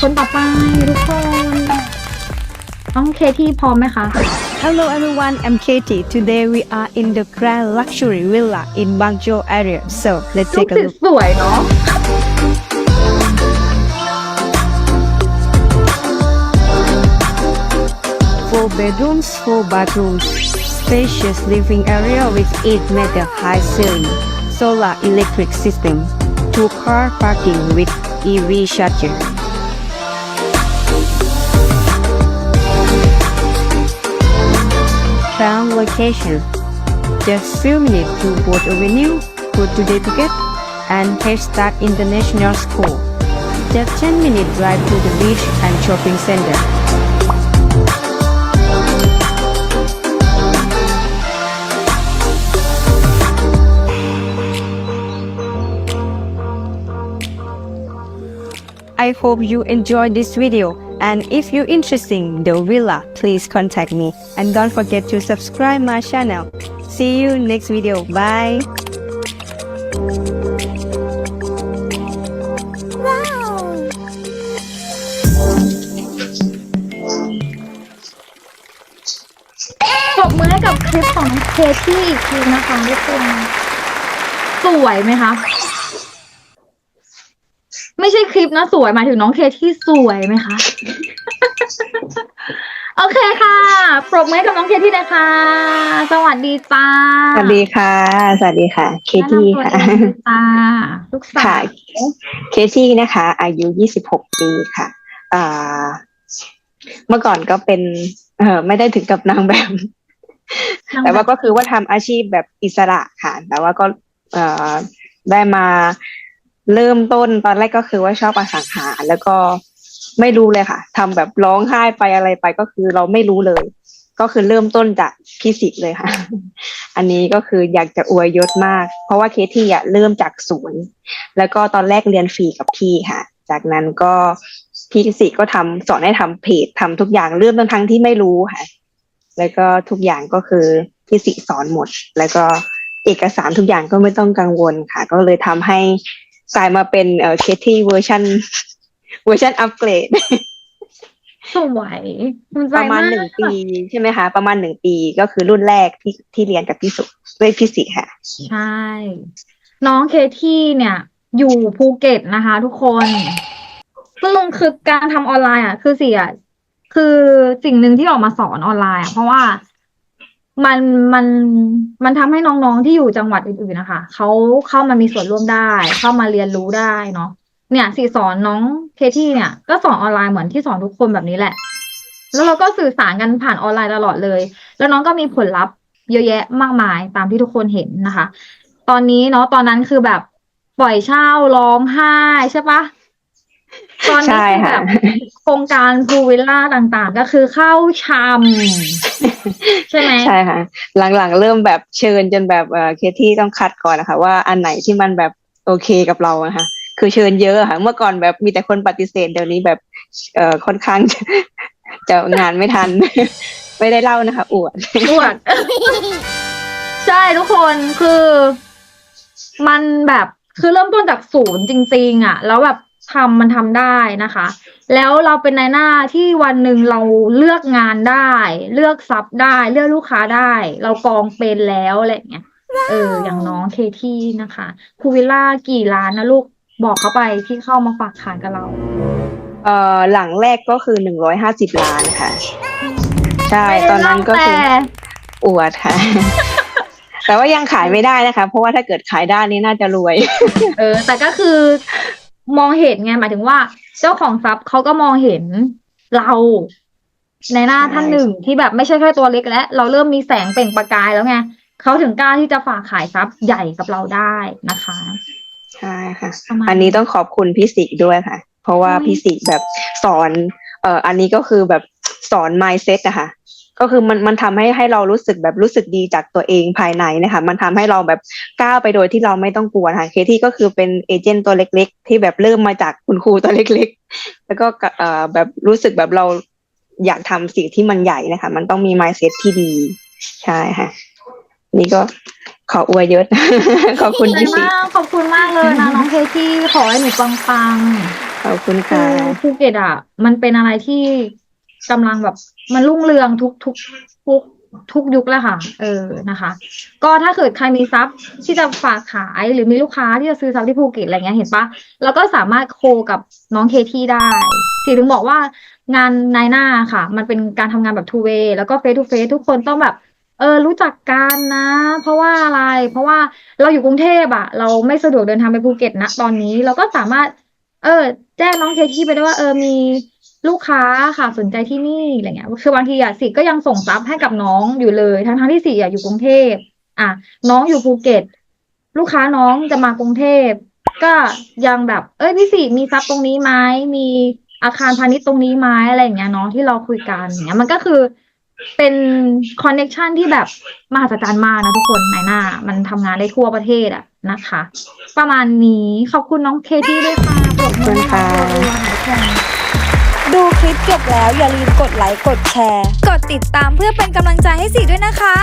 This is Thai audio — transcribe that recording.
คนต่อไปทุกคน น้องเคที่พร้อมไหมคะ Hello everyone, I'm Katie. Today we are in the grand luxury villa in Bangzhou area. So let's ลูก take a ศิษ look. ย์สวยเนาะ Four bedrooms, four bathrooms, spacious living area with 8 meter high ceiling, solar electric system, two car parking with EV charger. Prime location. Just few minutes to Boat Avenue, go to the Phuket, and Head Start International School. Just 10 minute drive to the beach and shopping center. I hope you enjoyed this video and if you're interested in the villa, please contact me and don't forget to subscribe my channel. See you next video. Bye. ปรบมือให้กับคลิปของน้องเคที่อีกทีนะคะทุกคนสวยไหมคะ ไม่ใช่ คลิปนะสวยหมายถึงน้องเคที่สวยไหมคะ โอเคค่ะ ปรบมือให้กับน้องเคที่นะคะสวัสดีจ้าสวัสดีค่ะ สวัสดีค่ะ เคที่แนะค่ะนำตัวเองเลยจ้าลูกสาค่ะวเคที่นะคะ อายุ26ปีค่ะอ่าเมื่อก่อนก็เป็น เออไม่ได้ถึงกับนางแบบ แต่ว่าก็คือว่าทำอาชีพแบบอิสระค่ะ แต่ว่าก็ เอ่อได้มา เริ่มต้นตอนแรกก็คือว่าชอบอสังหา แล้วก็ไม่รู้เลยค่ะทำแบบร้องไห้ไปอะไรไปก็คือเราไม่รู้เลย ก็คือเริ่มต้นจากพี่สิเลยค่ะ อันนี้ก็คืออยากจะอวยยศมาก เพราะว่าเคที่อะเริ่มจากศูนย์แล้วก็ตอนแรกเรียนฟรีกับพี่ค่ะ จากนั้นก็พี่สิก็ทำสอนให้ทำเพจทำทุกอย่างเริ่มต้นทั้งที่ไม่รู้ค่ะ แล้วก็ทุกอย่างก็คือพี่สิสอนหมด แล้วก็เอกสารทุกอย่างก็ไม่ต้องกังวลค่ะ ก็เลยทำให้ กลายมาเป็นเอ่อเคที่เวอร์ชันเวอร์ชันอัปเกรด สวยภูมิใจประมาณกหนึ่งปีใช่ไหมคะ ประมาณหนึ่งปีก็คือรุ่นแรกที่ที่เรียนกับพี่สุด้วยพี่สิค่ะ ใช่ น้องเคที่เนี่ย อยู่ภูเก็ตนะคะ ทุกคนซึ่งคือการทำออนไลน์อะ คือเสียคือสิ่งหนึ่งที่ออกมาสอนออนไลน์อะเพราะว่า มันมันมันทำให้น้องๆที่อยู่จังหวัดอื่นๆนะคะเขาเข้ามามีส่วนร่วมได้ เข้ามาเรียนรู้ได้เนาะเนี่ยสี่สอนน้องเคที่เนี่ย ก็สอนออนไลน์เหมือนที่สอนทุกคนแบบนี้แหละ แล้วเราก็สื่อสารกันผ่านออนไลน์ตลอดเลย แล้วน้องก็มีผลลัพธ์เยอะแยะมากมายตามที่ทุกคนเห็นนะคะ ตอนนี้เนาะตอนนั้นคือแบบปล่อยเช่าร้องไห้ใช่ปะตอนนี้ใช่คือค่ะแบบโครงการพูวิลล่าต่างๆ ก็คือเข้าชำ ใช่ไหมใช่ค่ะ หลังๆเริ่มแบบเชิญจนแบบเอ่อเคที่ต้องคัดก่อนนะคะ ว่าอันไหนที่มันแบบโอเคกับเราอะค่ะ คือเชิญเยอะค่ะ เมื่อก่อนแบบมีแต่คนปฏิเสธเดี๋ยวนี้แบบเอ่อค่อนข้างจะจะงานไม่ทัน ไม่ได้เล่านะคะ อวดอวด ใช่ทุกคนคือ มันแบบคือเริ่มต้นจากศูนย์จริง ๆ อะ แล้วแบบ ทำมันทำได้นะคะ แล้วเราเป็นนายหน้าที่วันหนึ่งเราเลือกงานได้ เลือกซับได้ เลือกลูกค้าได้ เรากองเป็นแล้วอะไรอย่างเงี้ยเออ อย่างน้องเคที่นะคะคูวิลล่ากี่ล้านนะลูกบอกเขาไปที่เข้ามาฝากขายกับเราเอ่อหลังแรกก็คือหนึ่งร้อยห้าสิบล้านค่ะ ใช่ไม่ได้ตอนนั้นก็คือเล่าแต่อวดค่ะ แต่ว่ายังขายไม่ได้นะคะ เพราะว่าถ้าเกิดขายได้นี่น่าจะรวย เออ แต่ก็คือ มองเห็นไงหมายถึงว่า เจ้าของทรัพย์เขาก็มองเห็นเราในหน้าใช่ท่านหนึ่งที่แบบไม่ใช่แค่ตัวเล็กแล้วเราเริ่มมีแสงเปล่งประกายแล้วไงเขาถึงกล้าที่จะฝากขายทรัพย์ใหญ่กับเราได้นะคะใช่ค่ะประมาณอันนี้ต้องขอบคุณพี่สิด้วยค่ะ เพราะว่าอืมพี่สิแบบสอน เอ่ออันนี้ก็คือแบบสอน mindset นะคะ ก็คือมันมันทำให้ให้เรารู้สึกแบบรู้สึกดีจากตัวเองภายในนะคะมันทำให้เราแบบก้าวไปโดยที่เราไม่ต้องกลัวนะคะเคที่ก็คือเป็นเอเจนต์ตัวเล็ก ๆ ที่แบบเริ่มมาจากคุณครูตัวเล็ก ๆ แล้วก็กะเอ่อแบบรู้สึกแบบเราอยากทำสิ่งที่มันใหญ่นะคะ มันต้องมี mindset ที่ดี ใช่ค่ะ นี่ก็ขออวยยศขอบคุณดีใจพี่สิมากขอบคุณมากเลยนะน้องเคที่ขอให้หนูปังขอบคุณคืค่ะอภูเก็ตอะ มันเป็นอะไรที่ กำลังแบบมันรุ่งเรืองทุกทุกทุกทุกยุคแล้วค่ะ เออนะคะ ก็ถ้าเกิดใครมีทรัพย์ที่จะฝากขายหรือมีลูกค้าที่จะซื้อทรัพย์ที่ภูเก็ตอะไรเงี้ยเห็นปะเราก็สามารถโคกับน้องเคที่ได้สิถึงบอกว่างานนายหน้าค่ะ มันเป็นการทำงานแบบ two way แล้วก็ face to face ทุกคนต้องแบบ เออรู้จักกันนะ เพราะว่าอะไร เพราะว่าเราอยู่กรุงเทพอะเราไม่สะดวกเดินทางไปภูเก็ตนะตอนนี้เราก็สามารถ เออ แจ้งน้องเคที่ไปได้ว่าเออมี ลูกค้าค่ะสนใจที่นี่อะไรเงี้ยคือบางทีอะสิก็ยังส่งซับให้กับน้องอยู่เลย ทั้งทั้งที่สิอะอยู่กรุงเทพอะน้องอยู่ภูเก็ต ลูกค้าน้องจะมากรุงเทพ ก็ยังแบบ เอ้ยพี่สิมีซับตรงนี้ไหมมีอาคารพาณิชย์ตรงนี้ไหมอะไรอย่างเงี้ยเนาะที่เราคุยกันอย่างเงี้ยมันก็คือเป็นคอนเน็ชันที่แบบมหัศจรรย์มากนะทุกคนนายหน้า มันทำงานได้ทั่วประเทศอะนะคะ ประมาณนี้ขอบคุณน้องเคที่ด้วยค่ะปรบอให้น้องเคที่ด้วยค่ะ ดูคลิปจบแล้วอย่าลืมกดไลค์กดแชร์ กดติดตามเพื่อเป็นกำลังใจให้สีด้วยนะคะ